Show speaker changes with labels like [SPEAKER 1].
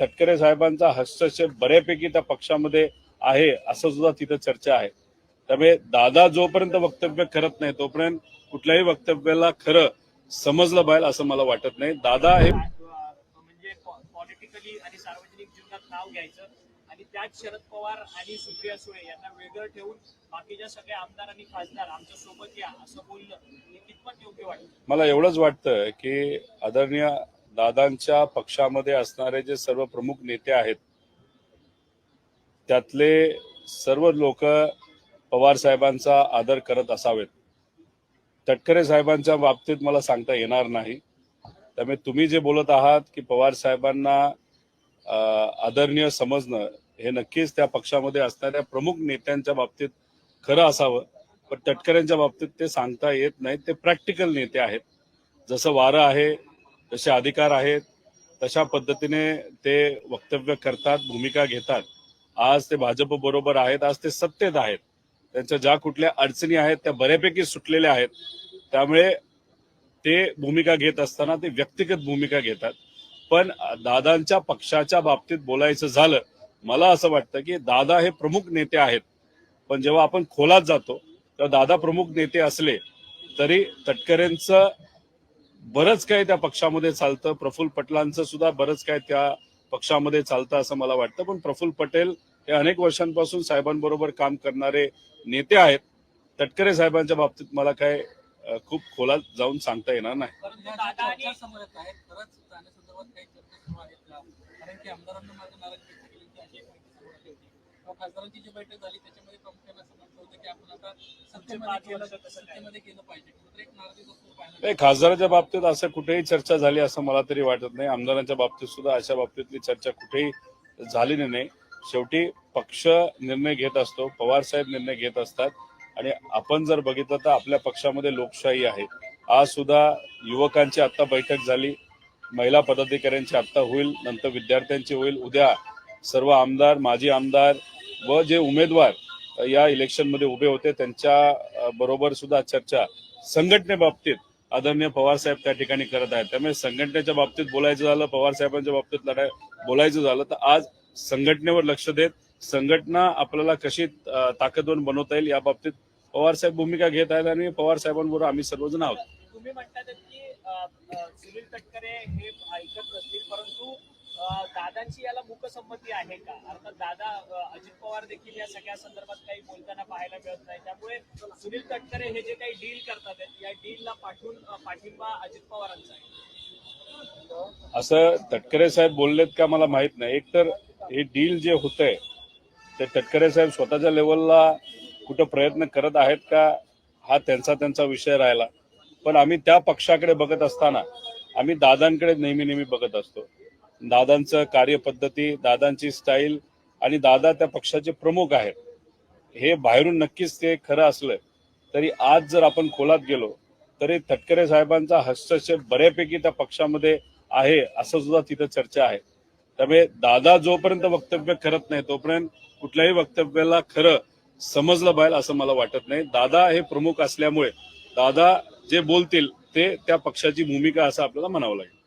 [SPEAKER 1] तटकरे साहेबांचा हस्तक्षेप बऱ्यापैकी त्या पक्षामध्ये आहे असं सुद्धा तिथं चर्चा आहे. त्यामुळे दादा जोपर्यंत वक्तव्य करत नाही तोपर्यंत कुठल्याही वक्तव्याला खरं समजलं पाहिजे असं मला वाटत नाही. दादा हे
[SPEAKER 2] म्हणजे पॉलिटिकली आणि सार्वजनिक जीवनात नाव घ्यायचं आणि त्यात शरद पवार आणि सुप्रिया सुळे यांना वेगळं ठेवून बाकीच्या सगळ्या आमदार आणि खासदार आमच्यासोबत या असं हे कितपत योग्य वाटतं?
[SPEAKER 1] मला एवढंच वाटतं की आदरणीय दादांच्या पक्षामध्ये असणारे जे सर्व प्रमुख नेते आहेत त्यातले सर्व लोक पवार साहेबांचा आदर करत असावेत. तटकरे साहेबांच्या बाबतीत मला सांगता येणार नाही. त्यामुळे तुम्ही जे बोलत आहात की पवार साहेबांना आदरणीय समजणं हे नक्कीच त्या पक्षामध्ये असणाऱ्या प्रमुख नेत्यांच्या बाबतीत खरं असावं. पण तटकऱ्यांच्या बाबतीत ते सांगता येत नाही. ते प्रॅक्टिकल नेते आहेत. जसं वारं आहे जसे अधिकार आहेत तशा पद्धतीने ते वक्तव्य करतात भूमिका घेतात. आज ते भाजप बरोबर आहेत आज ते सत्तेत आहेत. त्यांच्या ज्या कुठल्या अडचणी आहेत त्या बऱ्यापैकी सुटलेल्या आहेत. त्यामुळे ते भूमिका घेत असताना ते व्यक्तिगत भूमिका घेतात. पण दादांच्या पक्षाच्या बाबतीत बोलायचं झालं मला असं वाटतं की दादा हे प्रमुख नेते आहेत. पण जेव्हा आपण खोलात जातो तेव्हा दादा प्रमुख नेते असले तरी तटकरेंचं बरंच काही त्या पक्षामध्ये चालतं. प्रफुल्ल पटलांचं सुद्धा बरंच काय त्या पक्षामध्ये चालतं असं मला वाटतं. पण प्रफुल्ल पटेल हे अनेक वर्षांपासून साहेबांबरोबर काम करणारे नेते आहेत. तटकरे साहेबांच्या बाबतीत मला काय खूप खोलात जाऊन सांगता येणार नाही.
[SPEAKER 3] खासदारांची जी बैठक झाली त्याच्यामध्ये प्रामुख्याने असं म्हटलं होतं की आपण आता सत्तेमध्ये गेलं पाहिजे.
[SPEAKER 1] नाही खासदाराच्या बाबतीत असं कुठेही चर्चा झाली असं मला तरी वाटत नाही. आमदारांच्या बाबतीत सुद्धा अशा बाबतीतली चर्चा कुठेही झालेली नाही शेवटी पक्ष निर्णय घेत असतो पवार साहेब निर्णय घेत असतात. आणि आपण जर बघितलं तर आपल्या पक्षामध्ये लोकशाही आहे. आज सुद्धा युवकांची आता बैठक झाली महिला पदाधिकाऱ्यांची आता होईल नंतर विद्यार्थ्यांची होईल. उद्या सर्व आमदार माजी आमदार व जे उमेदवार या इलेक्शनमध्ये उभे होते. त्यांच्या बरोबर सुद्धा चर्चा संघटनेबाबतीत आदरणीय पवार साहेब त्या ठिकाणी करत आहेत. त्यामुळे संघटनेच्या बाबतीत बोलायचं झालं पवार साहेबांच्या बाबतीत लढाय बोलायचं झालं तर आज संघटनेवर लक्ष देत संघटना आपल्याला कशी ताकदवर बनवता येईल या बाबतीत पवार साहेब भूमिका घेत आहेत आणि पवार साहेबांबरोबर आम्ही सर्वजण आहोत.
[SPEAKER 2] तुम्ही म्हणतात की सुनील तटकरे हे ऐकत नसतील परंतु दादांची याला मूकसंमती आहे का? अर्थात दादा अ, अजित पवार देखील या सगळ्या संदर्भात काही बोलताना पाहायला मिळत नाही. त्यामुळे सुनील तटकरे हे जे काही डील करतात या डीलला पाठवून पाठिंबा अजित पवारांचा आहे.
[SPEAKER 1] असं तटकरे साहेब बोललेत का मला माहीत नाही. एक तर हे डील जे होत आहे ते तटकरे साहेब स्वतःच्या लेवलला कुठं प्रयत्न करत आहेत का हा त्यांचा त्यांचा विषय राहिला. पण आम्ही त्या पक्षाकडे बघत असताना आम्ही दादांकडे नेहमी नेहमी बघत असतो. दादांचं कार्यपद्धती दादांची स्टाईल आणि दादा त्या पक्षाचे प्रमुख आहेत. हे बाहेरून नक्कीच ते खरं असलं तरी आज जर आपण खोलात गेलो तरी तटकरे साहेबांचा हस्तक्षेप बऱ्यापैकी त्या पक्षामध्ये आहे असं सुद्धा तिथं चर्चा आहे. त्यामुळे दादा जोपर्यंत वक्तव्य करत नाही तोपर्यंत कुठल्याही वक्तव्याला खरं समजलं पाहिजे असं मला वाटत नाही. दादा हे प्रमुख असल्यामुळे दादा जे बोलतील ते त्या पक्षाची भूमिका असं आपल्याला म्हणावं लागेल.